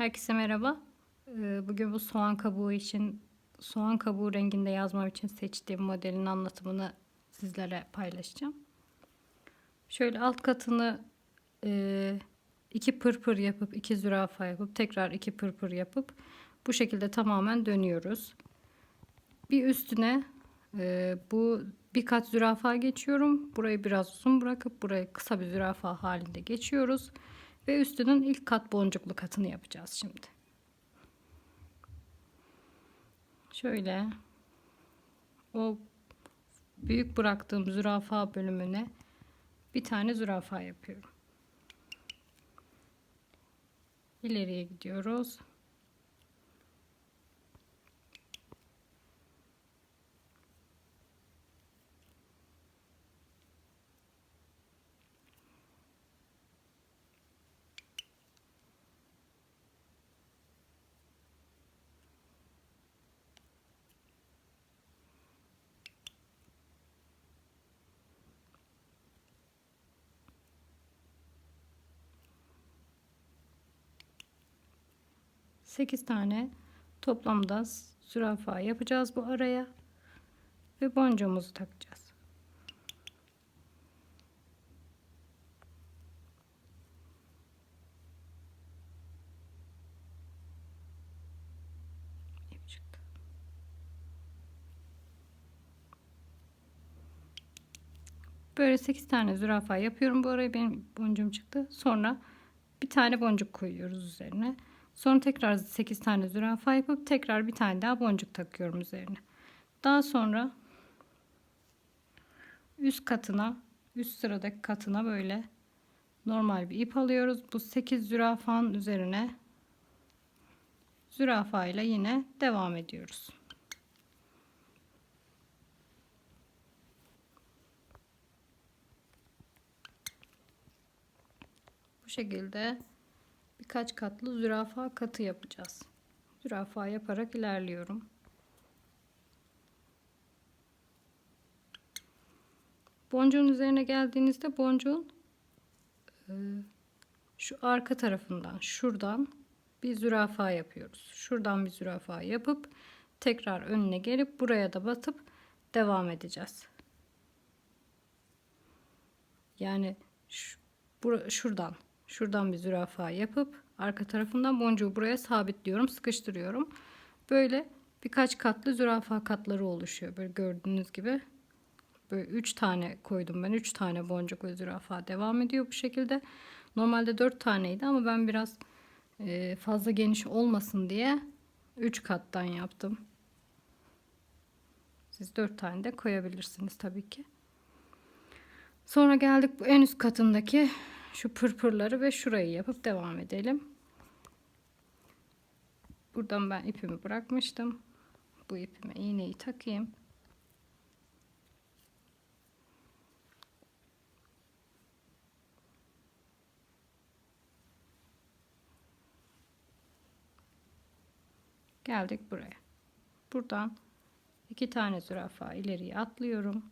Herkese merhaba. Ee, Bugün bu soğan kabuğu için, soğan kabuğu renginde yazmam için seçtiğim modelin anlatımını sizlere paylaşacağım. Şöyle alt katını e, iki pırpır yapıp, iki zürafa yapıp, tekrar iki pırpır yapıp bu şekilde tamamen dönüyoruz. Bir üstüne e, bu bir kat zürafa geçiyorum. Burayı biraz uzun bırakıp burayı kısa bir zürafa halinde geçiyoruz. Ve üstünün ilk kat boncuklu katını yapacağız şimdi. Şöyle o büyük bıraktığım zürafa bölümüne bir tane zürafa yapıyorum. İleriye gidiyoruz. Sekiz tane toplamda zürafa yapacağız bu araya ve boncuğumuzu takacağız. Böyle 8 tane zürafa yapıyorum. Bu araya benim boncuğum çıktı. Sonra bir tane boncuk koyuyoruz üzerine. Sonra tekrar 8 tane zürafa yapıp tekrar bir tane daha boncuk takıyorum üzerine. Daha sonra üst katına, üst sıradaki katına böyle normal bir ip alıyoruz. Bu 8 zürafanın üzerine zürafa ile yine devam ediyoruz. Bu şekilde birkaç katlı zürafa katı yapacağız. Zürafa yaparak ilerliyorum. Boncuğun üzerine geldiğinizde boncuğun e, şu arka tarafından şuradan bir zürafa yapıyoruz. Şuradan bir zürafa yapıp tekrar önüne gelip buraya da batıp devam edeceğiz. Yani şu, şuradan şuradan bir zürafa yapıp arka tarafından boncuğu buraya sabitliyorum sıkıştırıyorum. Böyle birkaç katlı zürafa katları oluşuyor. Böyle gördüğünüz gibi böyle 3 tane koydum ben. 3 tane boncuk ve zürafa devam ediyor bu şekilde. Normalde 4 taneydi ama ben biraz e, fazla geniş olmasın diye 3 kattan yaptım. Siz 4 tane de koyabilirsiniz tabii ki. Sonra geldik bu en üst katındaki şu pırpırları ve şurayı yapıp devam edelim. Buradan ben ipimi bırakmıştım. Bu ipime iğneyi takayım. Geldik buraya. Buradan iki tane zürafa ileriye atlıyorum.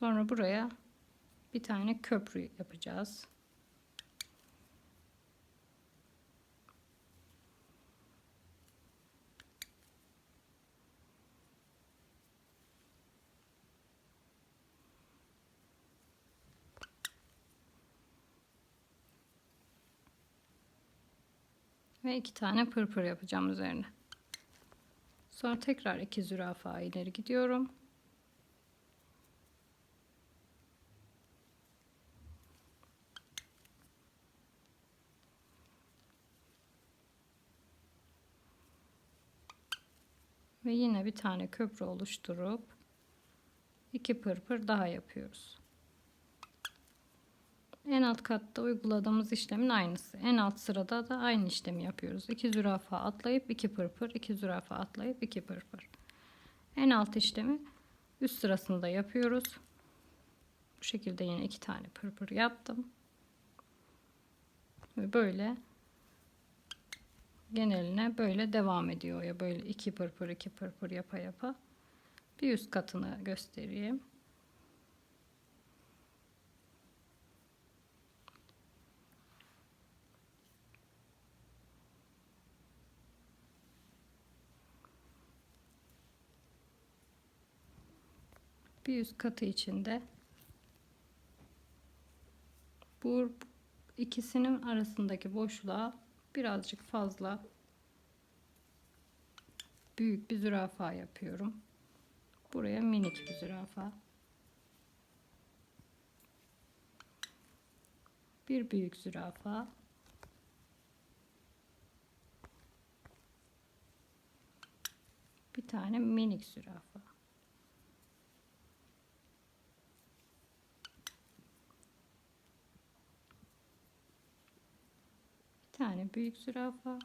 Sonra buraya bir tane köprü yapacağız. Ve iki tane pırpır yapacağım üzerine. Sonra tekrar iki zürafa ileri gidiyorum. Ve yine bir tane köprü oluşturup iki pırpır daha yapıyoruz. En alt katta uyguladığımız işlemin aynısı. En alt sırada da aynı işlemi yapıyoruz. İki zürafa atlayıp iki pırpır, iki zürafa atlayıp iki pırpır. En alt işlemi üst sırasında yapıyoruz. Bu şekilde yine iki tane pırpır yaptım. Ve böyle geneline böyle devam ediyor ya böyle iki pırpır iki pırpır yapa yapa bir üst katını göstereyim. Bir üst katı içinde bu ikisinin arasındaki boşluğa birazcık fazla büyük bir zürafa yapıyorum. Buraya minik bir zürafa. Bir büyük zürafa. Bir tane minik zürafa. Tane büyük zürafa.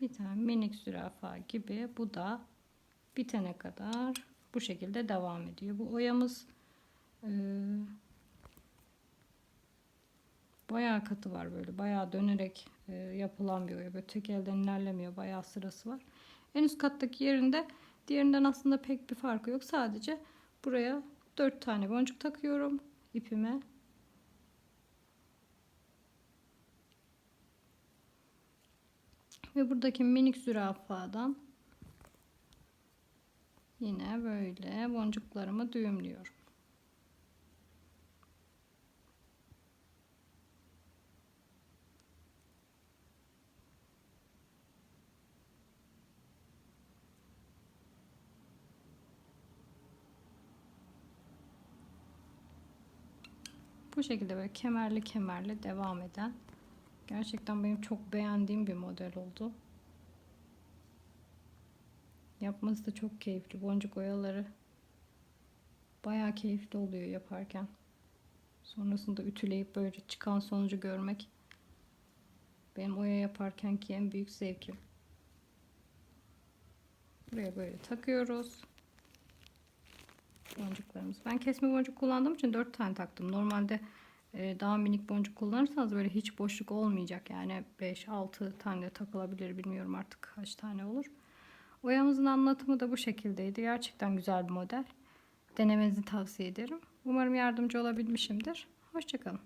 Bir tane minik zürafa gibi. Bu da bitene kadar bu şekilde devam ediyor. Bu oyamız eee bayağı katı var böyle. Bayağı dönerek e, yapılan bir oya. Böyle tek elden ilerlemiyor. Bayağı sırası var. En üst kattaki yerinde diğerinden aslında pek bir farkı yok. Sadece buraya dört tane boncuk takıyorum ipime ve buradaki minik zürafadan yine böyle boncuklarımı düğümlüyorum. Bu şekilde böyle kemerli kemerli devam eden gerçekten benim çok beğendiğim bir model oldu. Yapması da çok keyifli. Boncuk oyaları bayağı keyifli oluyor yaparken. Sonrasında ütüleyip böyle çıkan sonucu görmek benim oya yaparkenki en büyük zevkim. Buraya böyle takıyoruz boncuklarımız. Ben kesme boncuk kullandığım için 4 tane taktım. Normalde daha minik boncuk kullanırsanız böyle hiç boşluk olmayacak. Yani 5-6 tane takılabilir bilmiyorum artık kaç tane olur. Oyamızın anlatımı da bu şekildeydi. Gerçekten güzel bir model. Denemenizi tavsiye ederim. Umarım yardımcı olabilmişimdir. Hoşçakalın.